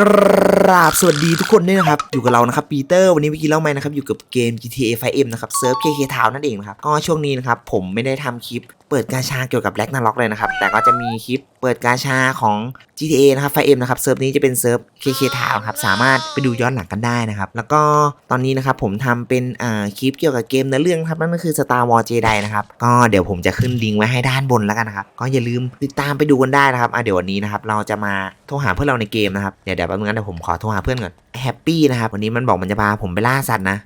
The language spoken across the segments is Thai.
กราบสวัสดีทุกคนด้วยนะครับ อยู่กับเรานะครับปีเตอร์วันนี้วิกิเล่าไหมนะครับ อยู่กับเกม GTA 5M นะครับเซิร์ฟ KK Town นั่นเองนะครับก็ช่วงนี้นะครับผมไม่ได้ทำคลิปเปิดกาชาเกี่ยวกับแบล็กนาล็อกเลยนะครับ แต่ก็จะมีคลิปเปิดกาชาของ GTA นะครับ 5M นะครับเซิร์ฟนี้จะเป็นเซิร์ฟ KK Town ครับสามารถไปดูย้อนหลังกันได้นะครับ แล้วก็ตอนนี้นะครับผมทำเป็นอ่าคลิปเกี่ยวกับเกมเนื้อเรื่องครับนั่นก็คือ Star Wars Jedi นะครับก็เดี๋ยวผมจะขึ้นลิงก์ไว้ให้ด้านบนแล้วกันนะครับก็อย่าลืมติดตามไปดูกันได้นะครับอะเดี๋ยววันนี้นะครับเราจะมาโทรหาเพื่อนเราในเกมนะครับเดี๋ยวยวแป๊บนึงนะเดี๋ยวผมขอโทรหาเพื่อนก่อนแฮปปี้นะครับวันนี้มันบอกมันจะพาผมไปล่าสัตว์นะ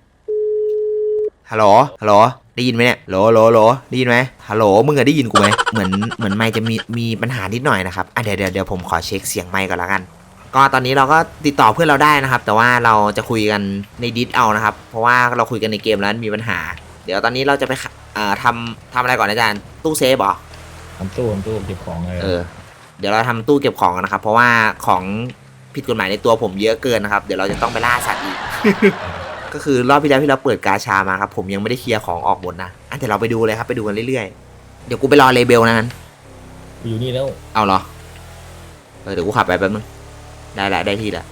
ฮัลโหลฮัลโหลได้ยินไหมเนี่ยโหลโหลโหลได้ยินไหมฮัลโหลมึงอะได้ยินกูไหมเหมือนเหมือนไมค์จะมีมีปัญหานิดหน่อยนะครับอะเดี๋ยวเดี๋ยวเดี๋ยวผมขอเช็คเสียงไมค์ก่อนแล้วกัน ก็ตอนนี้เราก็ติดต่อเพื่อนเราได้นะครับ แต่ว่าเราจะคุยกันในดิสเอานะครับ เพราะว่าเราคุยกันในเกมแล้วมีปัญหา เดี๋ยวตอนนี้เราจะไปขะเอ่อทำทำอะไรก่อนนะอาจารย์ตู้เซฟเหรอทำตู้ทำตู้เก็บของเลยเออเดี๋ยวเราทำตู้เก็บของกันนะครับ เพราะว่าของ ผิดกฎหมายในตัวผมเยอะเกินนะครับ เดี๋ยวเราจะต้องไปล่าสัตว์อีก ก็คือรอบที่แล้วที่เราเปิดกาชามาครับ ผมยังไม่ได้เคลียร์ของออกหมดนะอะเดี๋ยวเราไปดูเลยครับไปดูกันเรื่อยๆ เดี๋ยวกูไปรอเลเบลนะงั้นกูอยู่นี่แล้วเอาเหรอเออเดี๋ยวกูขับไปแป๊บนึงได้ละได้ที่ละ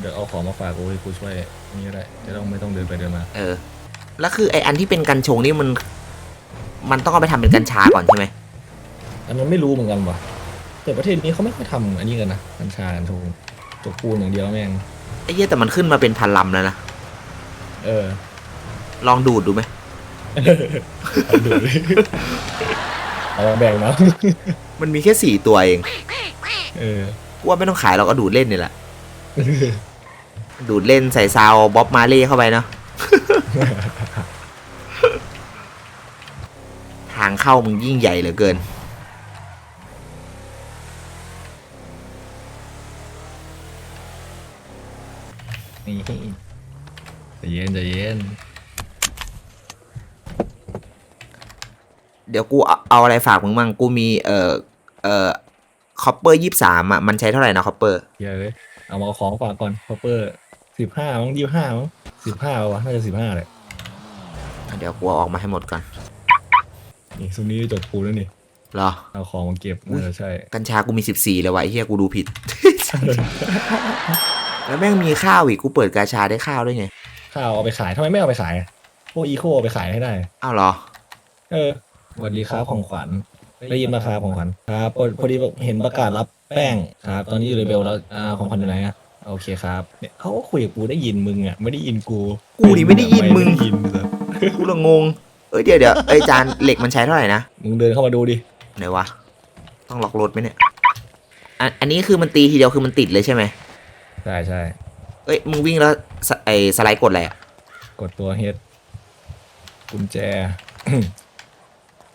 เดี๋ยวเอาของมาฝากกูให้กูช่วยนี่ก็ได้จะต้องไม่ต้องเดินไปเดินมา เออ แล้วคือไออันที่เป็นกัญชงนี่มัน มันต้องเอาไปทำเป็นกัญชาก่อนใช่ไหมอันนั้นไม่รู้เหมือนกันว่ะแต่ประเทศนี้เขาไม่ค่อยทำอันนี้กันนะกัญชากัญชง จกปูนอย่างเดียวแม่ง ไอ้เหี้ยแต่มันขึ้นมาเป็นพันลำแล้วนะ เออลองดูดดูไหมเอาดูเลยเอามาแบ่งเนาะมันมีแค่สี่ตัวเองเออ กูว่าไม่ต้องขายเราก็ดูดเล่นนี่แหละ ดูดเล่นใส่ซาวบ๊อบมาเล่เข้าไปเนาะ ทางเข้ามึงยิ่งใหญ่เหลือเกินนี่ใจ เย็นใจเย็นเดี๋ยวกูเอาเอาอะไรฝากมึงมั่งกูมีเอ่อเอ่อคอปเปอร์ยี่สามอะมันใช้เท่าไหร่นะคอปเปอร์เยอะเลยเอามาเอาของฝากก่อนพอเปอร์สิบห้ามั้งยี่ห้ามั้งสิบห้าวะน่าจะสิบห้าเลยเดี๋ยวกูเอาออกมาให้หมดก่อนนี่ซุมนี้จกปูนแล้วนี่เหรอ เอาของมาเก็บอุ๊ยเออใช่กัญชากูมีสิบสี่เลยว่ะไอ้เฮียกูดูผิด แล้วแม่งมีข้าวอีกกูเปิดกาชาได้ข้าวด้วยไง ข้าวเอาไปขายทำไมไม่เอาไปขายอะพวกอีโคเอาไปขายให้ได้ อ้าวเหรอ เออสวัสดีครับของขวัญได้ยินมาครับของขวัญครับพอพอดีเห็นประกาศรับแป้งครับ ตอนนี้อยู่ในเบลแล้วอ่าของขวัญอยู่ไหนอะโอเคครับเนี่ยเขาก็คุยกับกูได้ยินมึงอะไม่ได้ยินกูกูนี่ไม่ได้ยินมึง ไได้ยินเลยกูละงง เอ้ยเดี๋ยวเดี๋ยวไอ้ยจานเหล็กมันใช้เท่าไหร่นะมึงเดินเข้ามาดูดิไหนวะ ต้องล็อกรถไหมเนี่ย อันอันนี้คือมันตีทีเดียวคือมันติดเลยใช่ไหม ใช่ใช่ เอ้ยมึงวิ่งแล้วสไอ้สไลด์กดอะไรอะกดตัวเฮดกุญแจ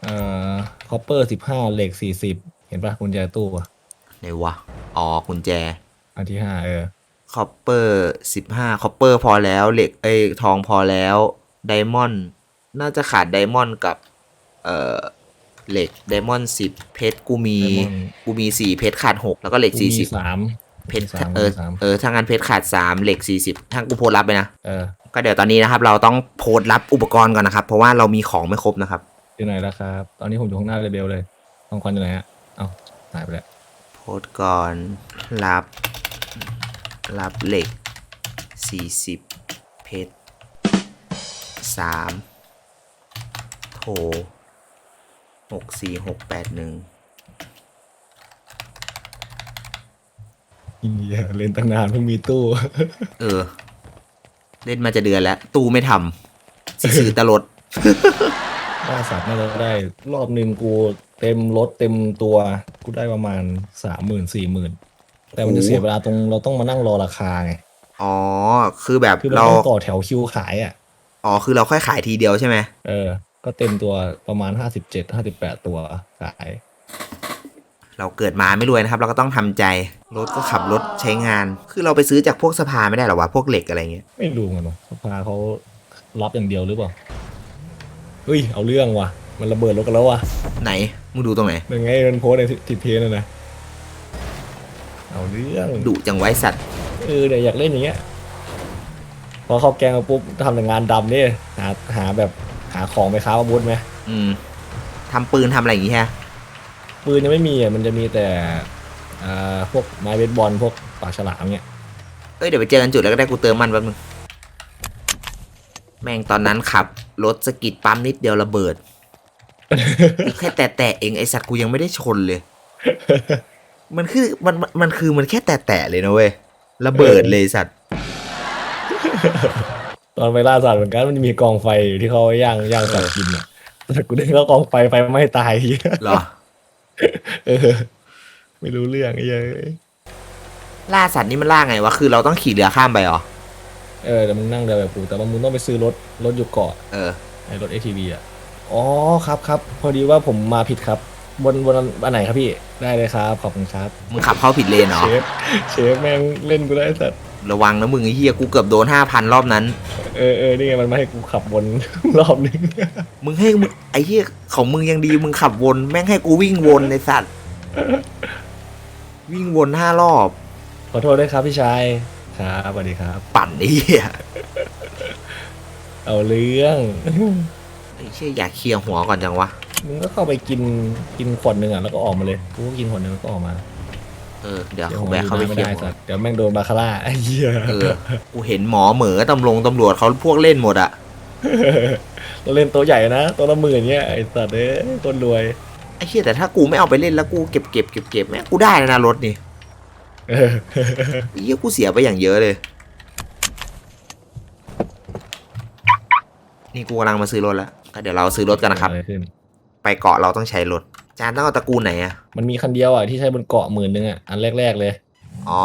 เอ่อคอปเปอร์สิบห้าเหล็กสี่สิบเห็นปะกุญแจตู้อะไหนวะอ๋อกุญแจ อันที่ห้าเออคอปเปอร์สิบห้าคอปเปอร์พอแล้วเหล็กเอ้ยทองพอแล้วไดมอนด์น่าจะขาดไดมอนด์กับ เอ่อเหล็กไดมอนด์สิบเพชรกูมี Diamond กูมีสี่เพชรขาดหกแล้วก็เหล็กกูสี่มีสิบสาม เพชรสามเออสาม เออถ้างั้นเพชรขาดสามเหล็กสี่สิบถ้ากูโพสต์รับไปนะ เออก็เดี๋ยวตอนนี้นะครับ เราต้องโพสต์รับอุปกรณ์ก่อนนะครับ เพราะว่าเรามีของไม่ครบนะครับ อยู่ไหนแล้วครับ ตอนนี้ผมอยู่ข้างหน้าเรเบลเลยของขวัญอยู่ไหนฮะเอ้าหายไปแล้วโพสต์ก่อนรับ รับเหล็ก40เพชร3โทร64681 อินเดียเล่นตั้งนานเพิ่งมีตู้ เออ เล่นมาจะเดือนแล้ว ตู้ไม่ทำสื่อตลดล่าสัตว์น่าจะได้ รอบหนึ่งกูเต็มรถเต็มตัว กูได้ประมาณสามหมื่นสี่หมื่นแต่มันจะโอ้เสียเวลาตรงเราต้องมานั่งรอราคาไง อ๋อ คือแบบคือมันเราต้องต่อแถวคิวขายอะ อ๋อ คือเราค่อยขายทีเดียวใช่ไหมเออ ก็เต็มตัวประมาณห้าสิบเจ็ดห้าสิบแปดตัวขาย เราเกิดมาไม่รวยนะครับ เราก็ต้องทำใจ รถก็ขับรถใช้งาน คือเราไปซื้อจากพวกสภาไม่ได้หรอวะ พวกเหล็กอะไรเงี้ย ไม่รู้เหมือนกันสภาเขารับอย่างเดียวหรือเปล่า เฮ้ย เอาเรื่องว่ะ มันระเบิดรถกันแล้วว่ะ ไหน มึงดูตรงไหนยังไงมันโพสต์ในทิดเพจนะนะ เอาเรื่องดุจังไว้สัตว์ เออเดี๋ยวอยากเล่นอย่างเงี้ย พอเข้าแกงมาปุ๊บทำแต่งานดำนี่หาหาแบบหาของไปค้าอาวุธไหม อืมทำปืนทำอะไรอย่างงี้ฮะ ปืนยังไม่มีอะมันจะมีแต่อ่าพวกไม้เบสบอลพวกปากฉลามเนี่ยเอ้ยเดี๋ยวไปเจอกันจุดแล้วก็ได้กูเติมมันแป๊บนึงแม่งตอนนั้นขับ รถสะกิดปั๊มนิดเดียวระเบิดกูแค่แตะๆเองไอสัตว์กูยังไม่ได้ชนเลย มันคือมันมันมันคือมันแค่แตะๆเลยนะเว้ยระเบิดเลยสัตว์ ตอนไปล่าสัตว์เหมือนกันมันจะมีกองไฟอยู่ที่เขาย่างย่างสัตว์กินอะแต่กูเดินเข้ากองไฟไฟไหม่ตาย เหรอ เออ ไม่รู้เรื่องไอ้เหี้ยล่าสัตว์นี่มันล่าไงวะ คือเราต้องขี่เรือข้ามไปเหรอ เออแต่มึงนั่งเรือแบบกูแต่ว่ามึงต้องไปซื้อรถรถอยู่เกาะเออ ไอ้รถ ATV อะอ๋อครับครับพอดีว่าผมมาผิดครับ บนบนอันไหนครับพี่ได้เลยครับขอบคุณครับ มึงขับเข้าผิดเลนเหรอ เชฟเชฟแม่งเล่นกูได้สัตว์ ระวังนะมึงไอ้เหี้ยกูเกือบโดนห้าพันรอบนั้น เออเออนี่ไงมันมาให้กูขับวน รอบนึง มึงให้มึงไอ้เหี้ยของมึงยังดีมึงขับวนแม่งให้กูวิ่งวนในสัตว์ วิ่งวนห้ารอบ ขอโทษด้วยครับพี่ชาย ครับสวัสดีครับ ปั่นไอ้เหี้ยเอาเรื่องไอ้เชี่ยอยากเคลียร์หัวก่อนจังวะ มึงก็เข้าไปกินกินขวดหนึ่งอะแล้วก็ออกมาเลย กูก็กินขวดหนึ่งแล้วก็ออกมา เออเดี๋ยวเดี๋ยวเขาผมแวะเข้าไปไม่เคลียได้ร์หัวสัตว์เดี๋ยวแม่งโดนบาคาร่าไอ้เหี้ยเออกูเห็นหมอเหมือตำรวจตำรวจเขาพวกเล่นหมดอะเราเล่นตัวใหญ่นะตัวละหมื่นเนี้ยไอ้สัตว์เอ้ยคนรวย ไอ้เชี่ยแต่ถ้ากูไม่เอาไปเล่นแล้วกูเก็บเก็บเก็บเก็บแม่งกูได้แล้วนะรถนี่เออไอ้เหี้ยกูเสียไปอย่างเยอะเลย นี่กูกำลังมาซื้อรถแล้วก็เดี๋ยวเราซื้อรถกันนะครับ เกิดอะไรขึ้นไปเกาะเราต้องใช้รถ จานต้องเอาตระกูลไหนอะมันมีคันเดียวอะที่ใช้บนเกาะหมื่นหนึงอะอันแรก ๆ เลยอ๋อ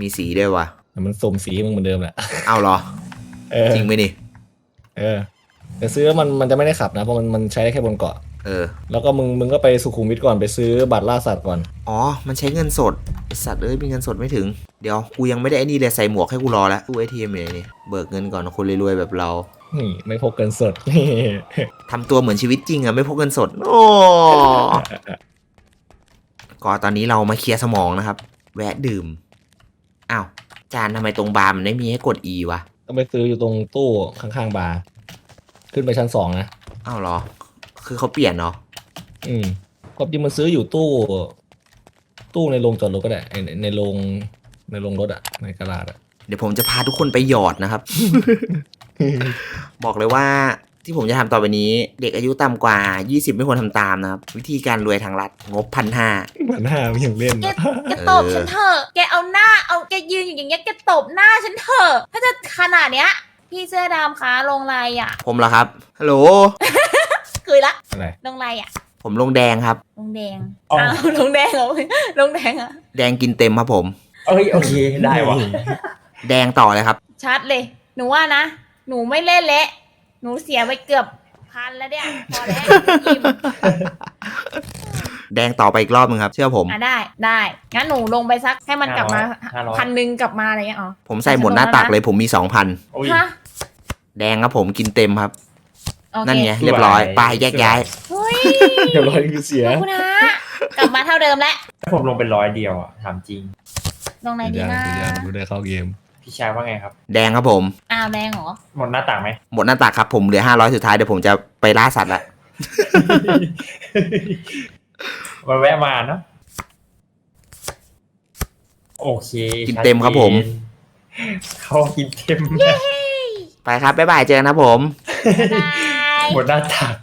มีสีด้วยวะแต่มันสมสีให้มึงเหมือนเดิมแหละเอาเหรอ เออจริงไหมนี่ เออ แต่ซื้อแล้วมันมันจะไม่ได้ขับนะเพราะมันมันใช้ได้แค่บนเกาะ เออ แล้วก็มึงมึงก็ไปสุขุมวิทก่อนไปซื้อบัตรล่าสัตว์ก่อน อ๋อ มันใช้เงินสดไอสัตว์เอ้ยมีเงินสดไม่ถึง เดี๋ยว กูยังไม่ได้ไอ้นี่เลยใส่หมวกให้กูรอแล้วตู้เอทีเอ็มเลยนี่ เบิกเงินก่อนคนรวยๆแบบเรา นี่ไม่พกเงินสดนี่ทำตัวเหมือนชีวิตจริงอะไม่พกเงินสด โอ้ก็ตอนนี้เรามาเคลียร์สมองนะครับ แวะดื่ม อ้าว จานทำไมตรงบาร์มันไม่มีให้กด E วะ ต้องไปซื้ออยู่ตรงตู้ข้างๆบาร์ ขึ้นไปชั้นสองนะ อ้าวเหรอ คือเขาเปลี่ยนเนาะอืมความจริงมันซื้ออยู่ตู้ ตู้ในโรงจอดรถก็ได้ในในโรงในโรงรถอะในกระดาษอะเดี๋ยวผมจะพาทุกคนไปหยอดนะครับ บอกเลยว่าที่ผมจะทำต่อไปนี้ เด็กอายุต่ำกว่า 20 ไม่ควรทำตามนะครับ วิธีการรวยทางรัฐงบพันห้ามันหน้ามันยังเล่นแกนะแกตบฉันเถอะ แกเอาหน้าเอาแกยืนอยู่อย่างเงี้ยแกตบหน้าฉันเถอะถ้าจะขนาดเนี้ย พี่เสื้อดำคะลงไรอะ ผมเหรอครับฮัลโหลคุยละอะไรลงไรอะ ผมลงแดงครับ ลงแดงอ๋ออ้าวลงแดงเหรอลงแดงอะแดงกินเต็มครับผมเอ้ยโอเคได้วะแดงต่อเลยครับ ชัดเลย หนูว่านะ หนูไม่เล่นเละหนูเสียไปเกือบพันแล้วเนี่ยพอแล้วอิ่มแดงต่อไปอีกรอบนึงครับ เชื่อผม อะได้ได้งั้นหนูลงไปสักให้มันกลับมาห้าร้อย พันหนึ่งกลับมาอะไรเงี้ยอ๋อผมใส่หมดหน้าตักเลยผมมี 2,000 โอ้ย ฮะแดงครับผมกินเต็มครับ โอเคนั่นไงเรียบร้อยสวย ไปแยกย้าย เฮ้ยเดี๋ยวร้อยคือเสียขอบคุณฮะกลับมาเท่าเดิมแล้วถ้าผมลงเป็นร้อยเดียวอะถามจริงลงไหนดียังนะยังดูได้เข้าเกม พี่ชายว่าไงครับ แดงครับผม อ้าวแดงเหรอ หมดหน้าต่างไหมหมดหน้าตักครับผมเหลือ500สุดท้ายเดี๋ยวผมจะไปล่าสัตว์ละ มาแวะมาเนาะโอเคกินเต็มครับผม เขากินเต็มไปครับบ๊ายบายเจอกันนะผม บายหมดหน้าต่าง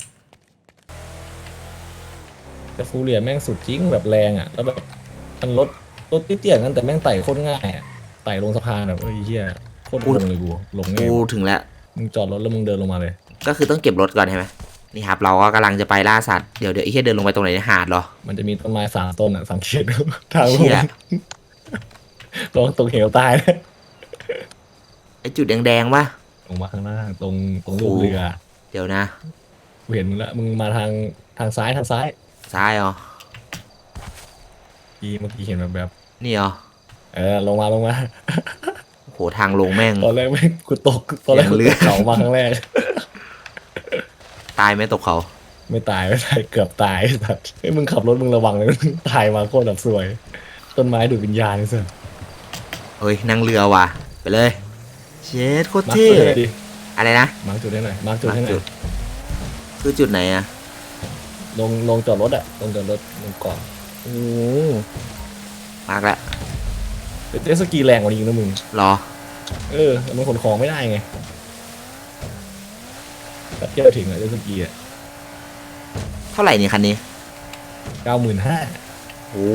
แต่ฟูเรียแม่งสุดจริงแบบแรงอะ แล้วแบบมันรถรถเตี้ยๆกันแต่แม่งไต่โคตรง่ายอะ ไต่ลงสะพานแบบเอ้ยเฮียโคตรลงเลยกูลงง่ายกูถึงแล้ว มึงจอดรถแล้วมึงเดินลงมาเลย ก็คือต้องเก็บรถก่อนใช่ไหมนี่ครับ เราก็กำลังจะไปล่าสัตว์เดี๋ยวเดี๋ยวไอ้เหี้ยเดินลงไปตรงไหนเนี่ยหาดเหรอ มันจะมีต้นไม้สามต้นอะสังเกตดูทางลเชี่งย ลงตรงเหวตายนะไอ้จุดแดงๆวะ ลงมาข้างล่างตรงตรงลูกเรือเดี๋ยวนะ กูเห็นมึงแล้วมึงมาทางทางซ้ายทางซ้ายซ้ายเหรอทีเมื่อกี้เห็นแบบแบบนี่เหรอ เออลงมาลงมาโอ้โหทางลงแม่ง ตอนแรกแม่งกูตกตอนแรกยังกูเลืตอดกเขามาครั้งแรก ตายไหมตกเขา ไม่ตายไม่ตายเกือบตายแต่ไอ้ยมึงขับรถมึงระวังเลยมึงตายมาโคตรแบบสวย ต้นไม้ดูดวิญญาณนี่สิเฮ้ยนั่งเรือว่ะ ไปเลย เชดโคตรมาร์คเท่จุดให้หน่อยดิอะไรนะมาร์คจุดให้หน่อยมาร์คจุดให้หน่จุอดยคือจุดไหนอะลงลงจอดรถอะลงจอดรถลงก่อน โอ้มากแล้วไป แต่เจตสกีแรงกว่านี้อีกนะมึง เหรอ เออแต่มันขนของไม่ได้ไงแป๊บเดียวถึงอะเจตสกีอะเท่าไหร่เนี่ยคันนี้เก้าหมื่นห้าโอ้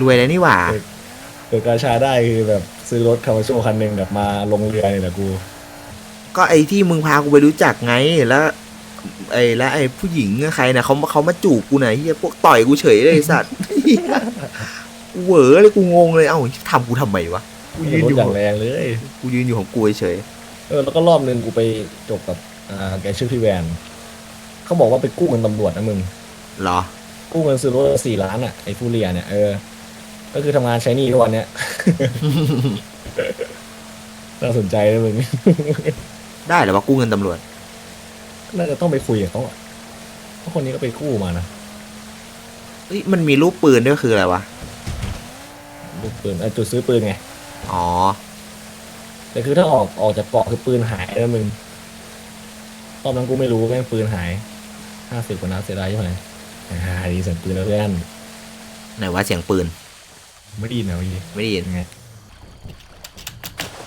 รวยเลยนี่หว่าเปิดกาชาได้คือแบบซื้อรถคาร์โชคันหนึ่งแบบมาลงเรือเนี่ยแหละกู ก็ไอ้ที่มึงพากูไปรู้จักไง แล้วไอ้แล้วไอ้ผู้หญิงใครนะเขาเขามาจูบกูนะเฮียพวกต่อยกูเฉยเลยไอ้สัตว์ เหี้ยกูเหวอเลยกูงงเลยเอ้าทำกูทำไมวะกูยืนรอถยู่อย่างแรงเลยกูยืนอยู่ของกูเฉยเออแล้วก็รอบนึงกูไปจบกับอ่าแกชื่อพี่แวนเขาบอกว่าไปกู้เงินตำรวจนะมึงเหรอกู้เงินซื้อรถสี่ล้านอะไอ้ฟูเรียเนี่ยเออก็คือทำงานใช้หนี้ทุกวันเนี้ยน่าสนใจนะมึงได้เหรอว่ากู้เงินตำรวจน่าจะต้องไปคุยกับเขาอะเพราะคนนี้ก็ไปกู้มานะเอ้ยมันมีรูปปืนด้วยคืออะไรวะ ลูกปืนเออจุดซื้อปืนไงอ๋อ แต่คือถ้าออกออกจากเกาะคือปืนหายแล้วมึงตอนนั้นกูไม่รู้แม่งปืนหายห้าสิบกว่านัดเสียดายใช่ไหมอ่าดีสันปืนแล้วเพื่อนไหนว่าเสียงปืน ไม่ได้ยินนะเมื่อกี้ไม่ได้ยินยังไง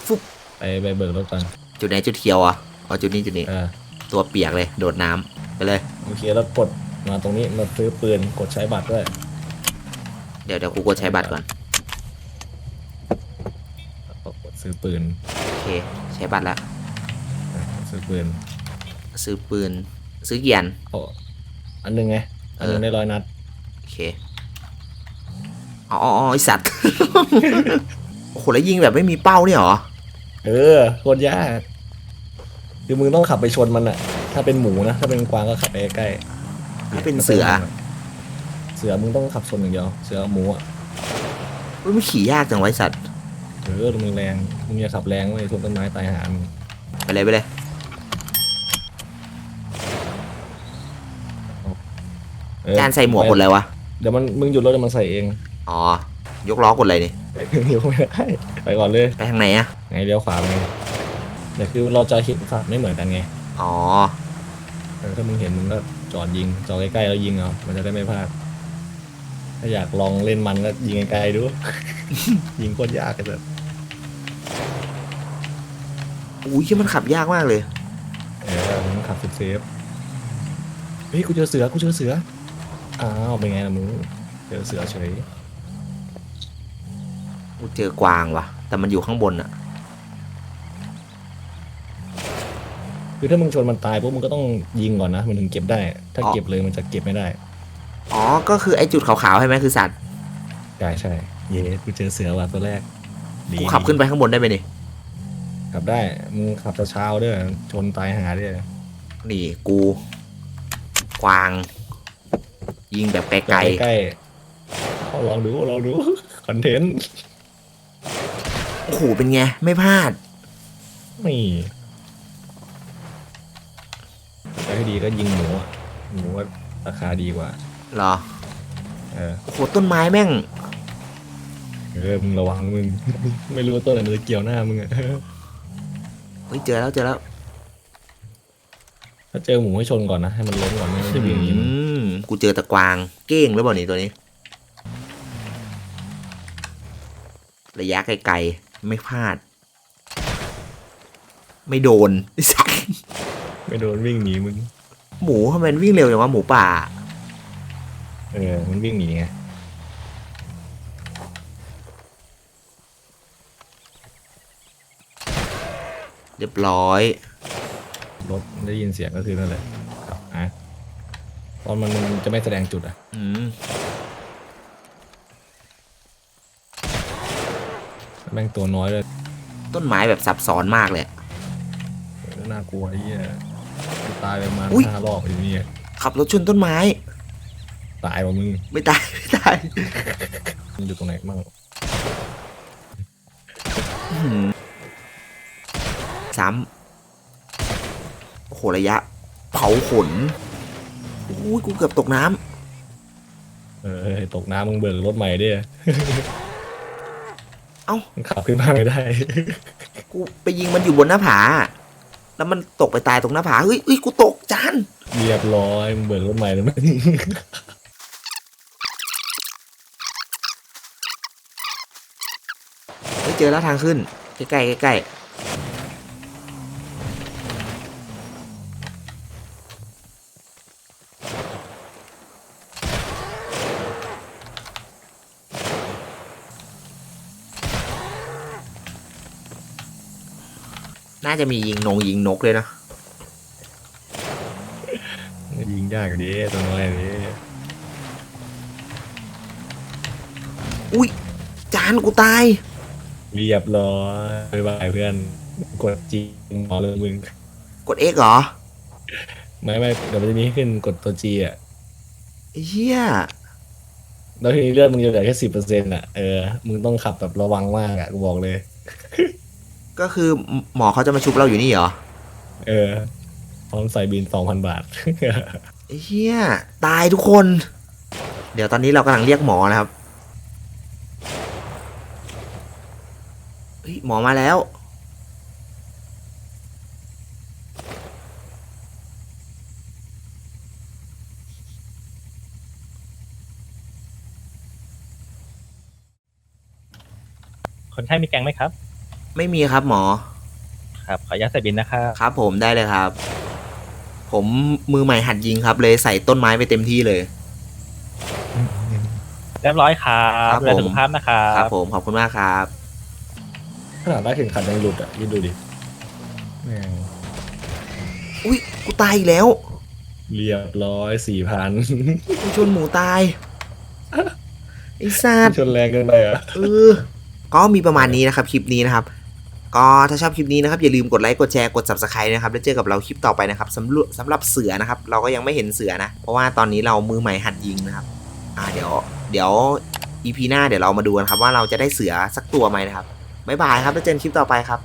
ฟุ๊บไปไปเบิกรถก่อนจุดไหนจุดเขียวอะอ๋อจุดนี้จุดนี้ เออตัวเปียกเลยโดดน้ำไปเลย โอเคแล้วกดมาตรงนี้มาซื้อปืนกดใช้บัตรด้วย เดี๋ยวเดี๋ยวกูกดใช้บัตรก่อน กด ซื้อปืนโอเค ใช้บัตรแล้ว อะซื้อปืนซื้อปืน ซื้อเกียน โอ้อันหนึงไง อันหนึงเออได้ร้อยนัด โอเค อ๋ออ๋ออ๋อไอสัตว์ โอ้โหแล้วยิงแบบไม่มีเป้าเนี่ยเหรอ เออโคตรยาก คือมึงต้องขับไปชนมันอะถ้าเป็นหมูนะ ถ้าเป็นกวางก็ขับไปใกล้ๆถ้าเป็นเสือ เสือมึงต้องขับชนอย่างเดียว เสือหมูอะเฮ้ยมันขี่ยากจังไวะไอ้สัตว์ เออมึงแรงมึงอย่าขับแรงเว้ยชนต้นไม้ตายหามึงไปเลยไปเลย เออจานใส่หมวกกดอะไรวะ เดี๋ยวมันมึงหยุดรถเดี๋ยวมันใส่เอง อ๋อ ยกล้อกดอะไรนี่ เดี๋ยวไม่ได้ไปก่อนเลย ไปทางไหนอะไงเลี้ยวขวาไปไงแต่คือเราจะคิดขับไม่เหมือนกันไงอ๋อ เออถ้ามึงเห็นมึงก็จอดยิงจอดใกล้ๆแล้วยิงเอามันจะได้ไม่พลาด ถ้าอยากลองเล่นมันก็ยิงไกลๆดู ยิงโคตรยากเลยแบบ อุ้ยที่มันขับยากมากเลยเออมึงขับเซฟๆเฮ้ยกูเจอเสือกูเจอเสืออ้าวเป็นไงล่ะมึงเจอเสือเฉยกูเจอกวางว่ะ แต่มันอยู่ข้างบนอะคือถ้ามึงชนมันตายปุ๊บมึงก็ต้องยิงก่อนนะมันถึงเก็บได้ ถ้าเก็บเลยมันจะเก็บไม่ได้อ๋อก็คือไอ้จุดขาวๆใช่ไหมคือสัตว์ใช่ใช่เย้กูเจอเสือว่ะตัวแรกดีกูขับขึ้นไปข้างบนได้ไหมนี่ ขับได้ มึงขับเช้าๆด้วยชนตายหาด้วยนี่กูกวาง ยิงแบบไกลใกล้ๆเอาลองดูลองดูคอนเทนต์ๆโอ้โหเป็นไง ไม่พลาดนี่แต่ให้ดีก็ยิงหมูอะหมูว่าราคาดีกว่าเหรอเออโอ้โหต้นไม้แม่งเออมึงระวังมึง ไม่รู้ว่าต้นไหนมันจะเกี่ยวหน้ามึงอะเฮ้ยเจอแล้วเจอแล้วถ้าเจอหมูให้ชนก่อนนะ ให้มันล้มก่อนไม่ใช่วิ่งหนีมึงอืมกูเจอตะกวางเก้งหรือเปล่านี่ตัวนี้ ระยะไกลๆไม่พลาด ไม่โดนไอ้สัสไม่โดนวิ่งหนีมึงหมูทำไมมันวิ่งเร็วอย่างว่าหมูป่า เออมันวิ่งหนีไง เรียบร้อยรถได้ยินเสียงก็คือนั่นแหละครับอะตอนมันจะไม่แสดงจุดอะ อืมแม่งตัวน้อยเลยต้นไม้แบบซับซ้อนมากเลยเออน่ากลัวไอ้เหี้ยตายไปประมาณอุ๊ย ห้ารอบอยู่เนี่ยขับรถชนต้นไม้ ตายว่ะมึงไม่ตาย ไม่ตายมันอยู่ตรงไหนบ้างอื้อหือ ซ้ำโอ้โหระยะ เผาขนอุ้ยกูเกือบตกน้ำเออตกน้ำมึงเบิกรถใหม่ดิเอ้ามันขับขึ้นมาไม่ได้ กูไปยิงมันอยู่บนหน้าผา แล้วมันตกไปตายตรงหน้าผา เฮ้ยเฮ้ย กูตกจาน เรียบร้อยมึงเบิกรถใหม่แล้วมึงเจอแล้วทางขึ้น ใกล้ๆใกล้ น่าจะมียิงนงยิงนกเลยนะยิงยากกว่านี้ตัวน้อยนี้อุ้ยจานกูตาย เรียบร้อยบายบายเพื่อน กดจีหมอเลยมึง กด X เหรอ ไม่ไม่เดี๋ยวมันจะมีให้ขึ้นกดตัวจีอะไอ้เหี้ยแล้วทีนี้เลือดมึงจะเหลือแค่สิบเปอร์เซ็นต์อะ เออ มึงต้องขับแบบระวังมากอะ กูบอกเลย ก็คือหมอเขาจะมาชุบเราอยู่นี่เหรอ เออพร้อมใส่บินสองพันบาทไอ้เหี้ยตายทุกคน เดี๋ยวตอนนี้เรากำลังเรียกหมอนะครับเฮ้ยหมอมาแล้ว คนไข้มีแกงไหมครับ ไม่มีครับหมอ ครับขออนุญาตใส่บินนะครับครับ ผมได้เลยครับ ผมมือใหม่หัดยิงครับ เลยใส่ต้นไม้ไปเต็มที่เลย เรียบร้อยครับครับดูแลผม สุขภาพนะครัครับ บผมขอบคุณมากครับ ขนาดได้ถึงขันยังหลุดอะยินดูดิแม่งอุ้ยกูตายอีกแล้วเรียบร้อยสี่พันกูชนหมูตายไอ้สัตว์ ชนแรงเกินไปอะ เออก็มีประมาณนี้นะครับ คลิปนี้นะครับ ก็ถ้าชอบคลิปนี้นะครับอย่าลืมกดไลค์กดแชร์กด subscribe นะครับแล้วเจอกับเราคลิปต่อไปนะครับสำหรับสำหรับเสือนะครับ เราก็ยังไม่เห็นเสือนะ เพราะว่าตอนนี้เรามือใหม่หัดยิงนะครับอ่าเดี๋ยวเดี๋ยว EP หน้าเดี๋ยวเรามาดูกันครับว่าเราจะได้เสือสักตัวไหมนะครับบ๊ายบายครับแล้วเจอกันคลิปต่อไปครับ